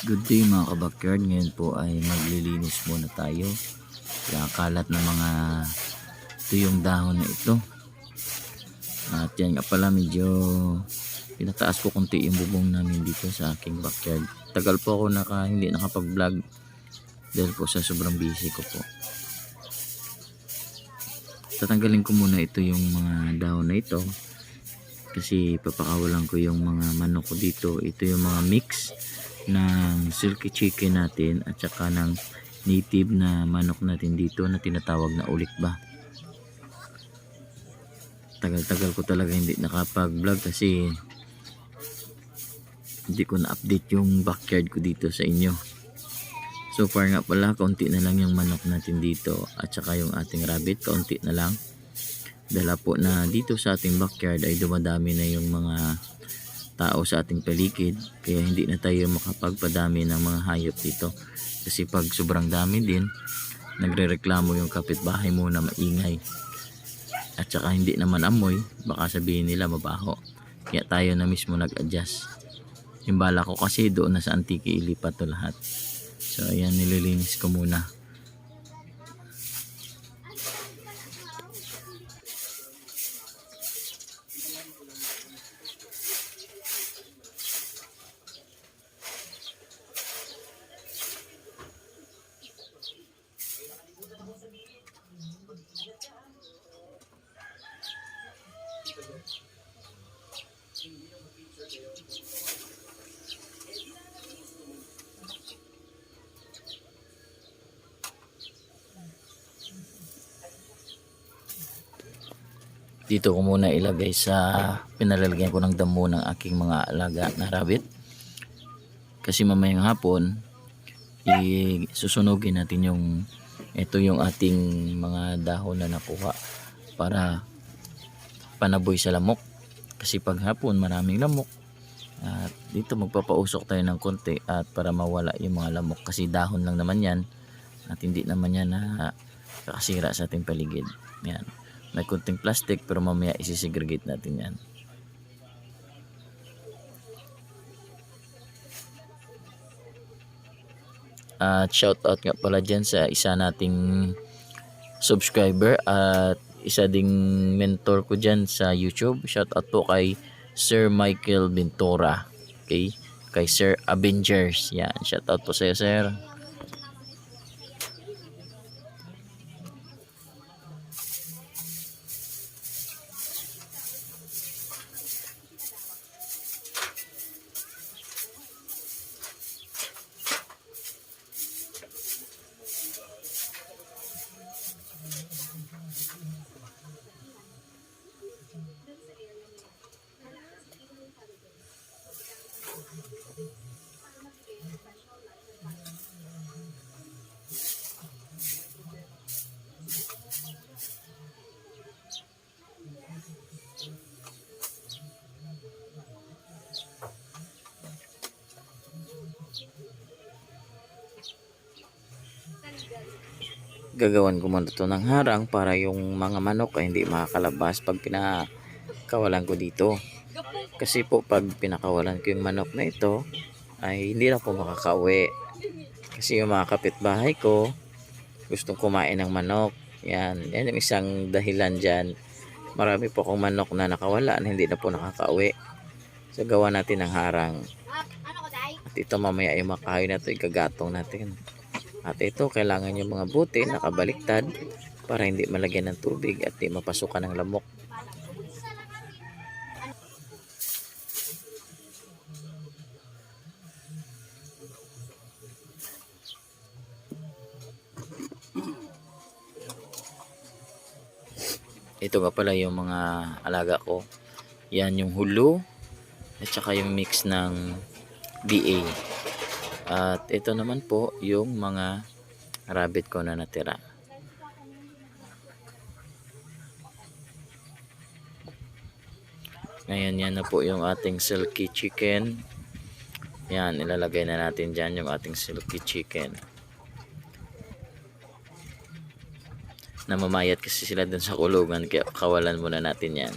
Good day mga kabakyard. Ngayon po ay maglilinis muna tayo. Kaya kalat ng mga tuyong dahon na ito. At yan nga pala medyo pinataas ko konti yung bubong namin dito sa aking backyard. Tagal po ako naka, hindi nakapag-vlog dahil po sa sobrang busy ko po. Tatanggalin ko muna ito yung mga dahon na ito kasi papakawalan ko yung mga manok ko dito. Ito yung mga mix ng silky chicken natin at saka ng native na manok natin dito na tinatawag na ulik ba? Tagal-tagal ko talaga hindi nakapag-vlog kasi hindi ko na-update yung backyard ko dito sa inyo. So far nga pala kaunti na lang yung manok natin dito at saka yung ating rabbit kaunti na lang. Dala po na dito sa ating backyard ay dumadami na yung mga tao sa ating paligid kaya hindi na tayo makapagpadami ng mga hayop dito. Kasi pag sobrang dami din nagrereklamo yung kapitbahay mo na maingay. At saka hindi naman amoy baka sabihin nila mabaho. Kaya tayo na mismo nag-adjust. Yung bala ko kasi doon na sa antiki ilipat to lahat. So ayan nililinis ko muna dito ko muna ilagay sa pinalalagyan ko ng damo ng aking mga alaga na rabbit. Kasi mamayang hapon isusunugin natin yung ito yung ating mga dahon na nakuha para panaboy sa lamok. Kasi pag hapon maraming lamok. At dito magpapausok tayo ng konti at para mawala yung mga lamok. Kasi dahon lang naman yan at hindi naman yan na kakasira sa ating paligid. Yan may kunting plastic pero mamaya isisegregate natin yan. At shout out nga pala dyan sa isa nating subscriber at isa ding mentor ko dyan sa YouTube. Shout out po kay Sir Michael Ventura. Okay? Kay Sir Avengers. Yan. Shout out po sa iyo sir gagawan ko muna to ng harang para yung mga manok ay hindi makakalabas pag pinakawalan ko dito. Kasi po pag pinakawalan ko yung manok na ito ay hindi na po makakauwi. Kasi yung mga kapitbahay ko gustong kumain ng manok. Yan, yan yung isang dahilan dyan. Marami po akong manok na nakawala na hindi na po nakakauwi. So gawa natin ng harang. At ito mamaya yung makahoy na ito igagatong natin at ito, kailangan yung mga buti nakabaliktad para hindi malagyan ng tubig at di mapasukan ng lamok. Ito nga pala yung mga alaga ko. Yan yung hulo at saka yung mix ng BA. At ito naman po yung mga rabbit ko na natira. Ngayon yan na po yung ating silky chicken. Yan, ilalagay na natin dyan yung ating silky chicken. Namamayat kasi sila dun sa kulungan kaya kawalan muna natin yan.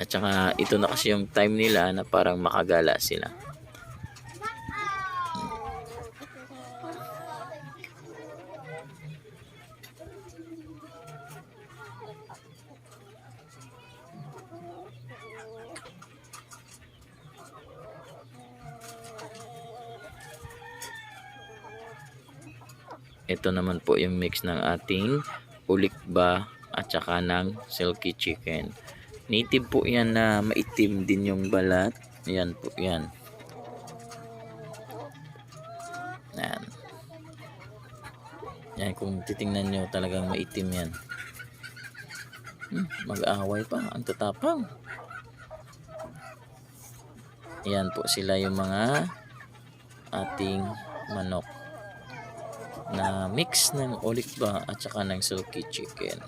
At saka ito na kasi yung time nila na parang makagala sila. Ito naman po yung mix ng ating ulikba at saka ng silky chicken. Native po yan na maitim din yung balat. Yan po yan. Yan. Yan kung titingnan nyo talagang maitim yan. Hmm, mag-aaway pa. Ang tatapang. Yan po sila yung mga ating manok na mix ng olikba at saka ng silky chicken.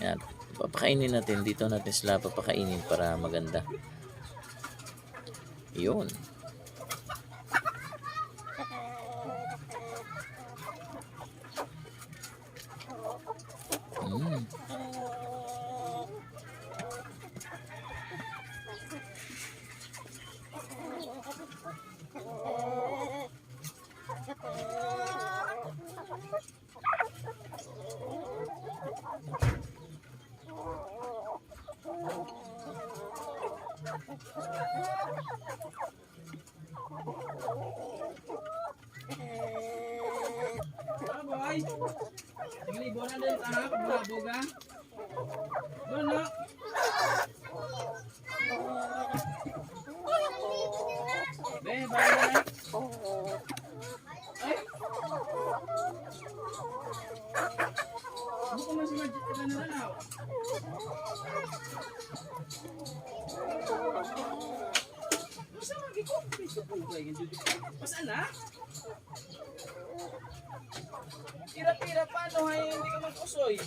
Yan. Papakainin natin. Dito natin sila papakainin para maganda. Yun. Ah, boy. Tingnan ibo na din ka. Doon na. Be, bago na. Ay. Ano ko mas magic ka na? Basta magikot. Basta na? Tira-tira paano hay hindi ka mag-usoy?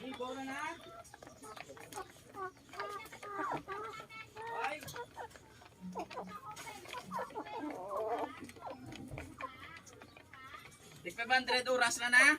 Ibo na na. Ay. Di 500 oras na na.